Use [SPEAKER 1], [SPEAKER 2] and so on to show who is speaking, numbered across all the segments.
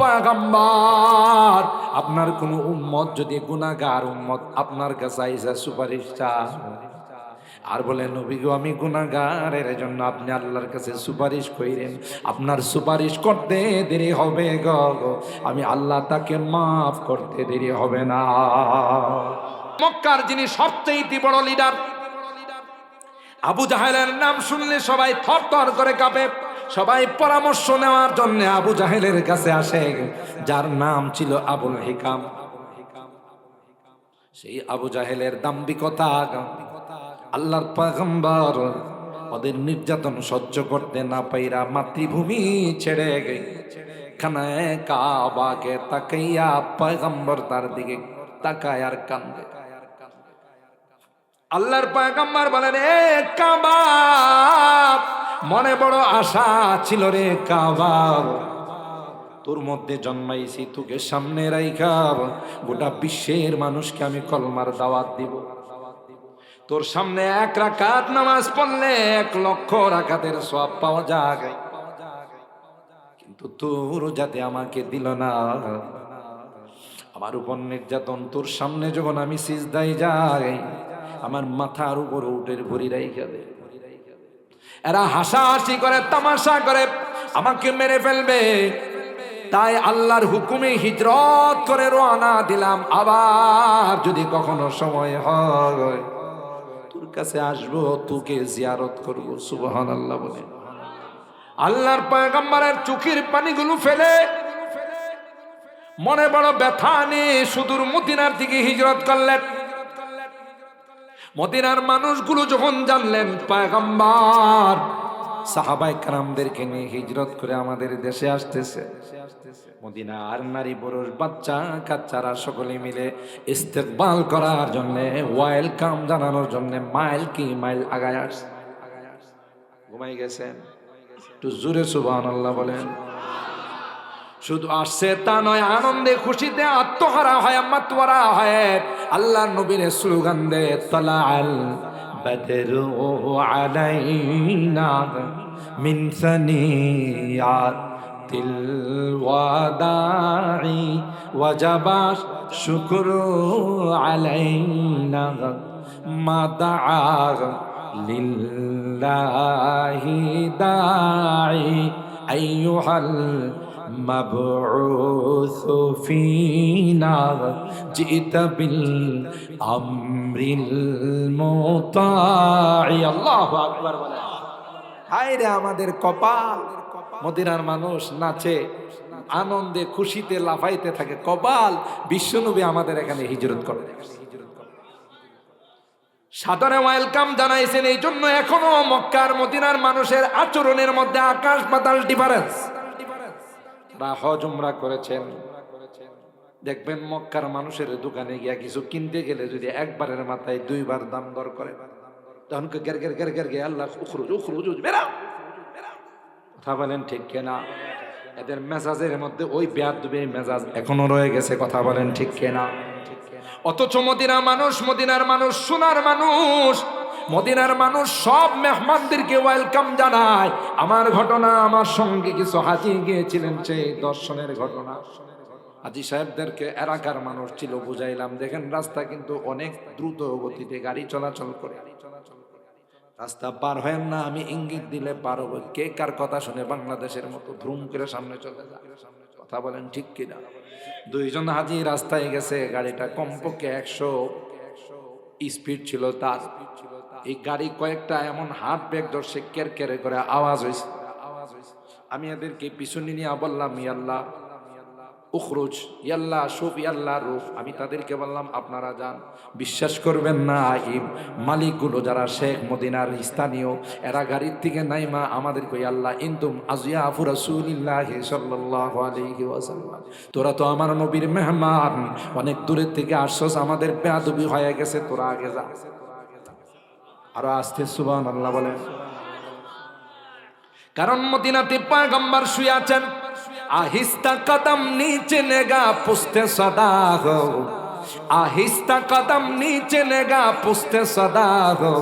[SPEAKER 1] পাগাম্বার আপনার কোনো উম্মত যদি গুনাহগার উম্মত আপনার কাছে আইসা সুপারিশ চায়। আর বলে, নবী গো, আমি গুনাহগারের জন্য আপনি আল্লাহর কাছে সুপারিশ কইরেন। আপনার সুপারিশ করতে দেরি হবে গো আমি আল্লাহ তাকে মাফ করতে দেরি হবে না। মক্কার যিনি সবচেয়ে বড় লিডার আবু জাহেলের নাম শুনলে সবাই থর করে কাঁপে। সবাই পরামর্শ নেওয়ার জন্য আবু জাহেলের কাছে আসে। যার নাম ছিল আবুল হিকাম। সেই আবু জাহেলের দাম্বিকতা আল্লাহর পাগম্বর ওদের নির্যাতন সহ্য করতে না পাইরা মাতৃভূমি ছেড়ে খানায় কাবাকে তাকাইয়া পয়গম্বর তার দিকে তাকায় আর কান্দে। আল্লাহর পয়গম্বর বলেন, এ কাবা মনে বড় আশা ছিল রে কাবা তোর মধ্যে জন্মাইছি তোকে সামনে রাইখা। গোটা বিশ্বের মানুষকে আমি কলমার দাওয়াত দিব। তোর সামনে এক রাকাত নামাজ পড়লে এক লক্ষ রাকাতের সব পাওয়া যায়। কিন্তু তোর যাতে আমাকে দিল না। আমার উপর নির্যাতন, তোর সামনে যখন আমি সিজদাই যাই, আমার মাথার উপর উটের ভরি রাইখা দে। এরা হাসাহাসি করে, তামাশা করে, আমাকে মেরে ফেলবে। তাই আল্লাহর হুকুমে হিজরত করে রওনা দিলাম। আবার যদি কখনো সময় হয়, তোর কাছে আসব, তোকে জিয়ারত করব সুবহান আল্লাহ বলে। আল্লাহর পয়গম্বরের চোখের পানিগুলো ফেলে, মনে বড় ব্যথা নিয়ে সুদূর মদিনার দিকে হিজরত করলেন। মদিনার মানুষগুলো যখন জানলেন পায়গাম্বার সাহাবাই কারামদেরকে নিয়ে হিজরত করে আমাদের দেশে আসতেছে। মদিনার নারী, পুরুষ, বাচ্চা, কাচ্চারা সকলে মিলে ইস্তেকবাল করার জন্য, ওয়েলকাম জানানোর জন্য মাইল কি মাইল আগায় আসছে। ঘুমাই গেছেন? একটু জোরে সুবাহ আল্লাহ বলেন। শুধু আসছে তা নয়, আনন্দে খুশিতে আত্মহারা হয়, মাতোয়ারা হয়। আল্লাহ নবীর স্লোগান দে তলা আল বদরু আলাইনা মিন সানিয়াত তিল ওয়াদাই ওয়াজাবা শুকরু আলাইনা মা দাআ লিল্লাহি দাঈ আইয়ুহাল مبعوث فينا جئت بالأمر المطاع الله أكبر হায় রে আমাদের কপাল মদিনার মানুষ নাচে আনন্দে খুশিতে লাফাইতে থাকে কপাল বিশ্বনবী আমাদের এখানে হিজরত করে সাদরে ওয়েলকাম জানাইছেন এই জন্য এখনো মক্কার মদিনার মানুষের আচরণের মধ্যে আকাশ পাতাল ডিফারেন্স বা হজ উমরা করেছেন। দেখবেন মক্কার মানুষের দোকানে গিয়া কিছু কিনতে গেলে যদি একবারের মাথায় দুইবার দাম দর করে, তখন গের গের গের গের গে আল্লাহ উখরুজ উখরুজ বেরাও। কথা বলেন ঠিক কেনা এদের মেজাজের মধ্যে ওই বেয়াদুবির মেজাজ এখনও রয়ে গেছে, কথা বলেন ঠিক কেনা অথচ মদিনা মানুষ, মদিনার মানুষ, সোনার মানুষ মদিনার মানুষ সব মেহমানদেরকে ওয়েলকাম জানায়। আমার ঘটনা, আমার সঙ্গে কিছু হাজি গিয়েছিলেন, সেই দর্শনের ঘটনা। হাজি সাহেবদেরকে এলাকার মানুষ ছিল, বুঝাইলাম, দেখেন, রাস্তা কিন্তু অনেক দ্রুত গতিতে গাড়ি চলাচল করে। রাস্তা পার হয় না, আমি ইঙ্গিত দিলে পার হব। কে কার কথা শুনে বাংলাদেশের মতো ধুম করে সামনে চলে যায়? কথা বলেন ঠিক কিনা? দুইজন হাজি রাস্তায় গেছে, গাড়িটা কমপক্ষে একশো স্পিড ছিল তার। এই গাড়ি কয়েকটা এমন হাত ব্যাগ ধরছে, কের কেরে করে আওয়াজ হয়েছে আমি এদেরকে পিছনে নিয়ে বললাম ইয়াল্লাহ উখরুজ ইয়াল্লাহ সুফ ইয়াল্লাহ রুফ আমি তাদেরকে বললাম, আপনারা যান, বিশ্বাস করবেন না এই মালিকগুলো যারা শেখ মদিনার স্থানীয়, এরা গাড়ির থেকে নাইমা আমাদেরকে আল্লাহ, ইন্তুম আজিয়া আফু রাসূলিল্লাহ সাল্লাল্লাহু ওয়াসাল্লাম। তোরা তো আমার নবীর মেহমান, অনেক দূরের থেকে আসছস, আমাদের বেয়াদবি হয়ে গেছে, তোরা আগে যা। আরও আসতে সুবহান আল্লাহ বলেন। কারণ মদিনাতে পয়গম্বর শুয়ে আছেন, আহিস্তা কদম নিচে নেগা পুস্তে সদা হো। আহিস্তা কদম নিচে নেগা পুস্তে সদা হো।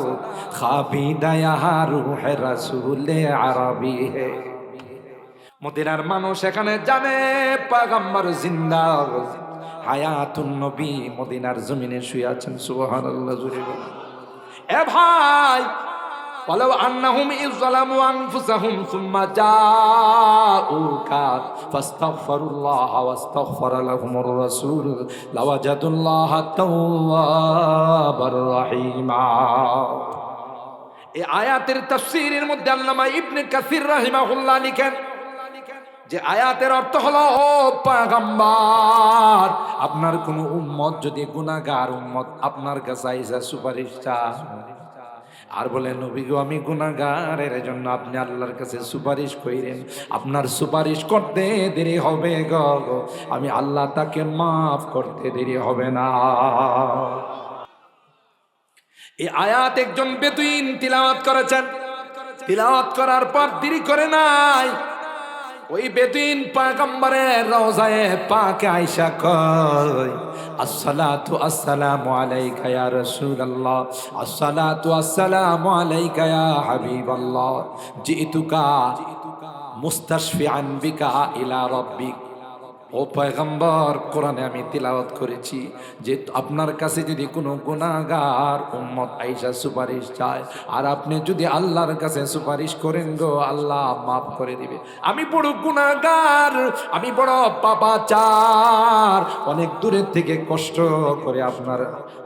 [SPEAKER 1] খাবি দয়া রূহ রসুল আরবি হে। মদিনার মানুষ এখানে জানে, পাগাম্বার জিন্দা হায়াতুন নবী মদিনার জমিনে শুয়ে আছেন, সুবহানাল্লাহ জুড়ে বলেন। এ ভাই ولو أنهم إذ ظلموا أنفسهم ثم جاءوك فاستغفروا الله واستغفر لهم الرسول لوجدوا الله توابا رحيما এই আয়াতের তাফসীরের মধ্যে আল্লামা ইবনে কাসির রাহিমাহুল্লাহ লিখেন যে আয়াতের অর্থ হলো, ও পাগাম্বার, আপনার কোন উম্মত যদি গুনাহগার উম্মত আপনার কাছে আইসা সুপারিশ আর বলে, নবী গো, আমি গুনাহগারের জন্য আপনি আল্লাহর কাছে সুপারিশ কইরেন। আপনার সুপারিশ করতে দেরি হবে গো। আমি আল্লাহ তাকে মাফ করতে দেরি হবে না। এই আয়াত একজন বেতুইন তিলাওয়াত করেছেন। তিলাওয়াত করার পর দেরি করে নাই। ওই বেদিন পাগম্বরের রওজায়ে পাকে আয়েশা কয়, আসসালাতু আসসালামু আলাইকা ইয়া রাসূলুল্লাহ, আসসালাতু আসসালামু আলাইকা ইয়া হাবিবাল্লাহ, জিতুকা মুস্তাশফিআন বিকা ইলা রাব্বিক। ও পয়গম্বর, কোরআনে আমি তিলাওয়াত করেছি যে আপনার কাছে যদি কোনো গুনাহগার উম্মত আইসা সুপারিশ চায়, আর আপনি যদি আল্লাহর কাছে সুপারিশ করেন গো, আল্লাহ মাফ করে দিবে। আমি বড় গুনাহগার, আমি বড় পাপাচার। অনেক দূরের থেকে কষ্ট করে আপনার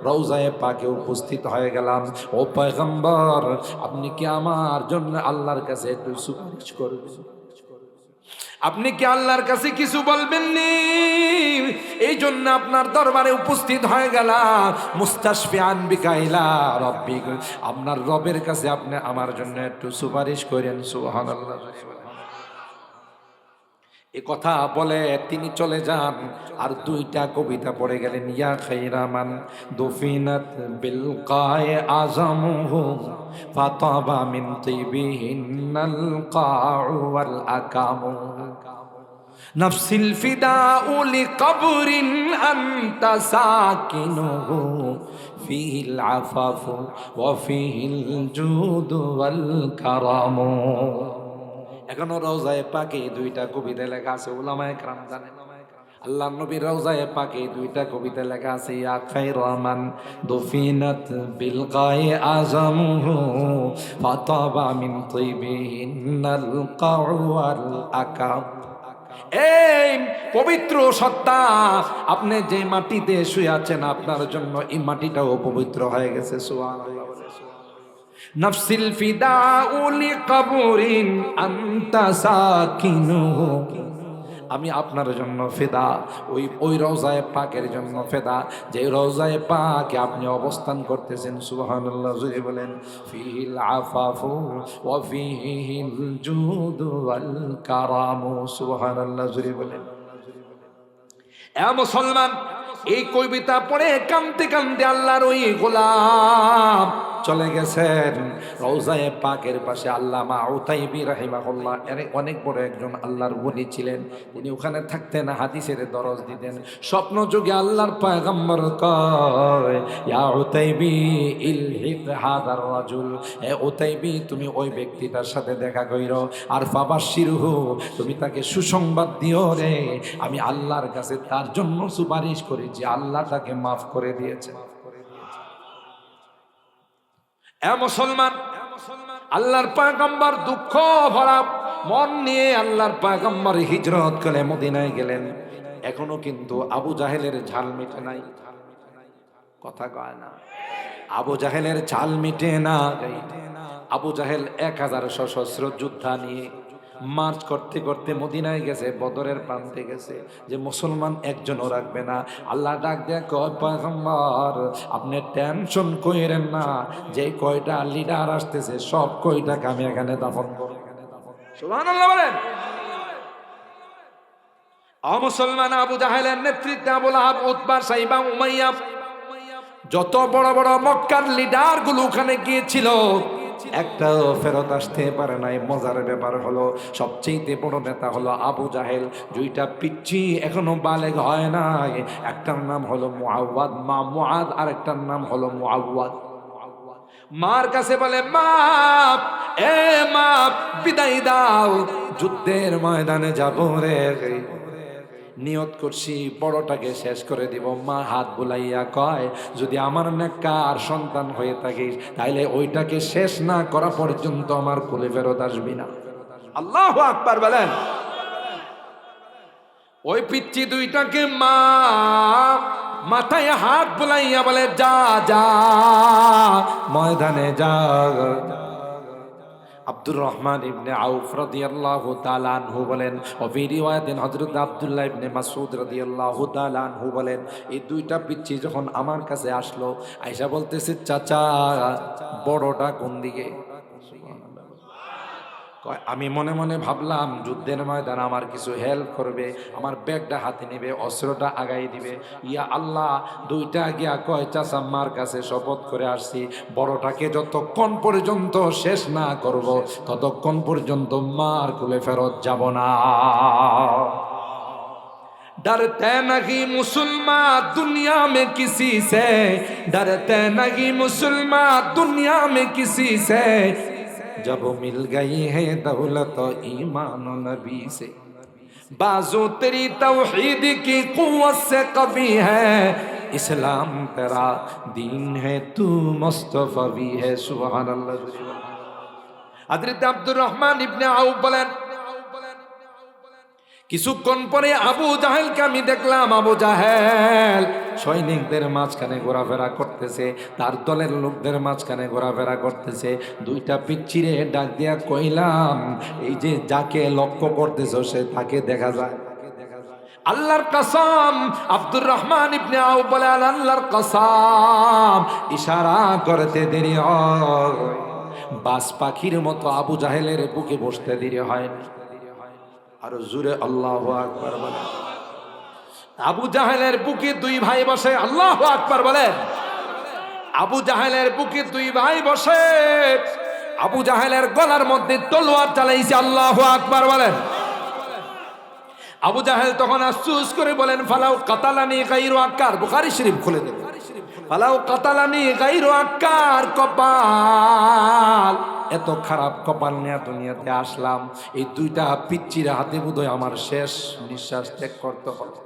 [SPEAKER 1] রৌজায়ে পাকে উপস্থিত হয়ে গেলাম। ও পয়গম্বর, আপনি কি আমার জন্য আল্লাহর কাছে একটু সুপারিশ করবেন? আপনি কি আল্লাহর কাছে কিছু বলবেন নি এই জন্য আপনার দরবারে উপস্থিত হয়ে গেলাম। মুস্তাশফি আনবিকাইলা রব্বিক। আপনার রবের কাছে আপনি আমার জন্য একটু সুপারিশ করেন, সুবহানাল্লাহ এ কথা বলে তিনি চলে যান, আর দুইটা কবিতা পড়ে গেলেন, ইয়া খাইরামান দুফিনাত বিল কায়ে আজমহু ফাতাবা মিন তিবিহিন্নাল কাউ ওয়াল আকামু। نفس الفداء لقبر أنت ساكنه فيه العفاف وفيه الجود والكرم এখনো রওজায় পাকে দুইটা কবিতা লেখা আছে উলামায়ে کرام জানেন আল্লাহ নবীর রওজায়ে পাকে দুইটা কবিতা লেখা আছে ইয়া খায়রামান দুফিনাত বিল গায়ে আজমহু ফাতাবা মিন তিবিহিন্নাল কাউ ওয়াল আকাম এই পবিত্র সত্তা, আপনি যে মাটিতে শুয়ে আছেন, আপনার জন্য এই মাটিটাও পবিত্র হয়ে গেছে সোয়া নফসিল ফিদাউ লিকবরিন আনতা সাকিনুহু। আমি আপনার জন্য ফেদা, ওই ওই রওজায় পাকের জন্য ফেদা যে রওজায় পাকে আপনি অবস্থান করতেছেন, সুবহানাল্লাহ জুড়ে বলেন, ফিল আফাফু ওয়া ফিহিল জুদু ওয়াল কারামু, সুবহানাল্লাহ জুড়ে বলেন। এ মুসলমান, এই কবিতা পড়ে কানতে কানতে আল্লাহর ওই গোলাম চলে গেছেন। রৌজায়ে পাকের পাশে আল্লামা উতাইবি রাহিমাহুল্লাহ, এর অনেক বড় একজন আল্লাহর বলি ছিলেন। তিনি ওখানে থাকতেন, হাদিসের দরজ দিতেন। স্বপ্ন যুগে আল্লাহর পয়গম্বর কয় ইলহিক হাদার রাজুল, এ তুমি ওই ব্যক্তিটার সাথে দেখা কইরো। আর ফাবাশিরহু তুমি তাকে সুসংবাদ দিও রে। আমি আল্লাহর কাছে তার জন্য সুপারিশ করেছি আল্লাহ তাকে মাফ করে দিয়েছে। মুসলমান, আল্লাহর পাগম্বর দুঃখ ভরা মন নিয়ে আল্লাহর পাগম্বর হিজরত করে মদিনায় গেলেন। এখনও কিন্তু আবু জাহেলের ঝাল মিটে নাই। কথা কয় না। আবু জাহেলের ঝাল মিটে না। আবু জাহেল এক হাজার সশস্ত্র যোদ্ধা নিয়ে মার্চ করতে করতে মদিনায় গেছে, বদরের প্রান্তে গেছে, যে মুসলমান একজনও রাখবে না। আল্লাহ ডাক দেয়া আপনি টেনশন কইরেন না, যে কয়টা লিডার আসতেছে, সব কয়টাকে আমি এখানে দাফন করব। অমুসলমান আবু জাহেলের নেতৃত্বে Abu Lahab, Utba, Shaiba, Umayya, যত বড় বড় মক্কার লিডারগুলো ওখানে গিয়েছিল একটাও ফেরত আসতে পারে নাই। মজার ব্যাপার হলো সবচেয়ে বড় নেতা হলো আবু জাহেল, দুইটা পিচ্ছি এখনও বালেগ হয় নাই। একটার নাম হলো মুআওয়াদ, মা মুআদ আর একটার নাম হলো মুআওয়াদ। মার কাছে বলে মা এ মা বিদায় দাও, যুদ্ধের ময়দানে যাব রে। নিয়ত করছি, বড়টাকে শেষ করে দিব। মা হাত বুলাইয়া কয়, যদি আমার নেককার সন্তান হয়ে থাকিস, তাইলে ওইটাকে শেষ না করা পর্যন্ত আমার কোলে ফেরত আসবি না। আল্লাহ আকবার বলেন। ওই পিচ্ছি দুইটাকে মা মাথায় হাত বুলাইয়া বলে, যা যা, ময়দানে যা। আব্দুর রহমান ইবনে আউফ রাদিয়াল্লাহু তাআলা আনহু বলেন ও রিওয়ায়াতিন হযরত আব্দুল্লাহ ইবনে মাসউদ রাদিয়াল্লাহু তাআলা আনহু বলেন, এই দুইটা পিচ্ছি যখন আমার কাছে আসলো, আয়েশা বলতেছে, চাচা, বড়টা কোন দিকে? আমি মনে মনে ভাবলাম যুদ্ধের ময়দান আমার কিছু হেল্প করবে আমার ব্যাগটা হাতে নেবে অস্ত্রটা আগাই দিবে ইয়া আল্লাহ দুইটা গিয়া কয় চাচাম্মার কাছে শপথ করে আসছি বড়টাকে যতক্ষণ পর্যন্ত শেষ না করব ততক্ষণ পর্যন্ত মার কুলে ফেরত যাব না डरते नहीं मुसलमान दुनिया में किसी से डरते नहीं मुसलमान दुनिया में किसी से जब मिल गई है दौलत ईमान नबी से। बाजू तेरी तोहहीद की कुत से कभी है। इस्लाम तेरा दीन है, तू मुस्तफ़ा है सुबह अल्लाह। हज़रत अब्दुल रहमान इब्ने आऊ কিছুক্ষণ পরে আবু জাহেলকে আমি দেখলাম, আবু জাহেল সৈনিকদের মাঝখানে ঘোরাফেরা করতেছে, তার দলের লোকদের মাঝখানে ঘোরাফেরা করতেছে। দুইটা পিচ্ছিরে ডাক দিয়া কইলাম, এই যে যাকে লক্ষ্য করতেছ, সে তাকে দেখা যায় আল্লাহর কসম, আব্দুর রহমান ইবনে আউ বলেন আল্লাহর কসম। ইশারা করতে দেরি হয়। বাস পাখির মতো আবু জাহেলের বুকে বসতে দেরি হয়। আরও জুড়ে আল্লাহ আকবার বলে আবু জাহেলের বুকে দুই ভাই বসে, আল্লাহ আকবার বলে আবু জাহেলের বুকে দুই ভাই বসে, আবু জাহেলের গলার মধ্যে তলোয়ার চালাইছে আল্লাহ আকবার বলেন। আবু জাহেল তখন আফসুস করে বলেন ফালাও কাতালানি গাইরু আক্কার। বুখারি শরীফ খুলে দেন ফালাও কাতালানি, গাইরু আক্কার কপাল। এত খারাপ কপাল নিয়ে দুনিয়াতে আসলাম। এই দুইটা পিচ্চির হাতে বোধহয় আমার শেষ নিঃশ্বাস ত্যাগ করতে হলো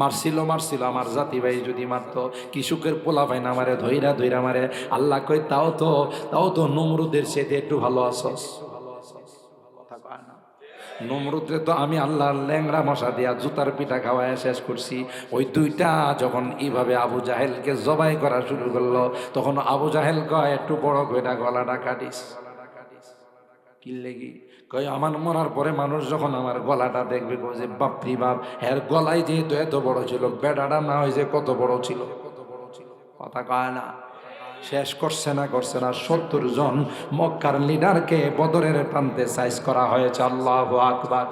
[SPEAKER 1] মারছিল মারছিল আমার জাতি ভাই যদি মারতো কিশুকের পোলা ভাই না মারে ধৈরা ধৈরা মারে। আল্লাহ কই তাও তো তাও তো নমরুদের সেতে একটু ভালো না নমরুদরে তো আমি আল্লাহর ল্যাংরা মশা দিয়া জুতার পিঠা খাওয়ায় শেষ করছি। ওই দুইটা যখন এইভাবে আবু জাহেলকে জবাই করা শুরু করল, তখন আবু জাহেল কয়, একটু বড় কইটা গলাটা কাটিস। কি লেগি? কয়, আমার মরার পরে মানুষ যখন আমার গলাটা দেখবে, কয় যে বাপরি বাপ এর গলায় যেহেতু এত বড় ছিল বেটাটা না হয় যে কত বড় ছিল। কথা কয় না। শেষ করছে না করছে না। সত্তর জন মক্কার লিডারকে বদরের প্রান্তে সাইজ করা হয়েছে। আল্লাহ আকবার।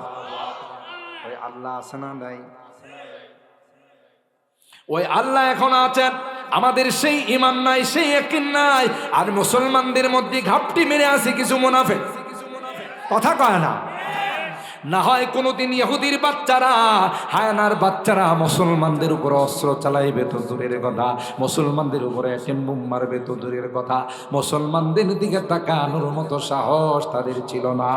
[SPEAKER 1] ওই আল্লাহ আছে না নাই? ওই আল্লাহ এখন আছেন। আমাদের সেই ইমান নাই, সেই একিন নাই। আর মুসলমানদের মধ্যে ঘাপটি মেরে আছে কিছু মুনাফে কথা কয় না। না হয় কোনোদিন ইহুদির বাচ্চারা, হায়ানার বাচ্চারা মুসলমানদের উপর অস্ত্র চালাইবে তো দূরের কথা, মুসলমানদের উপরে টেম্বুম মারবে তো দূরের কথা, মুসলমানদের দিকে তাকানোর মতো সাহস তাদের ছিল না।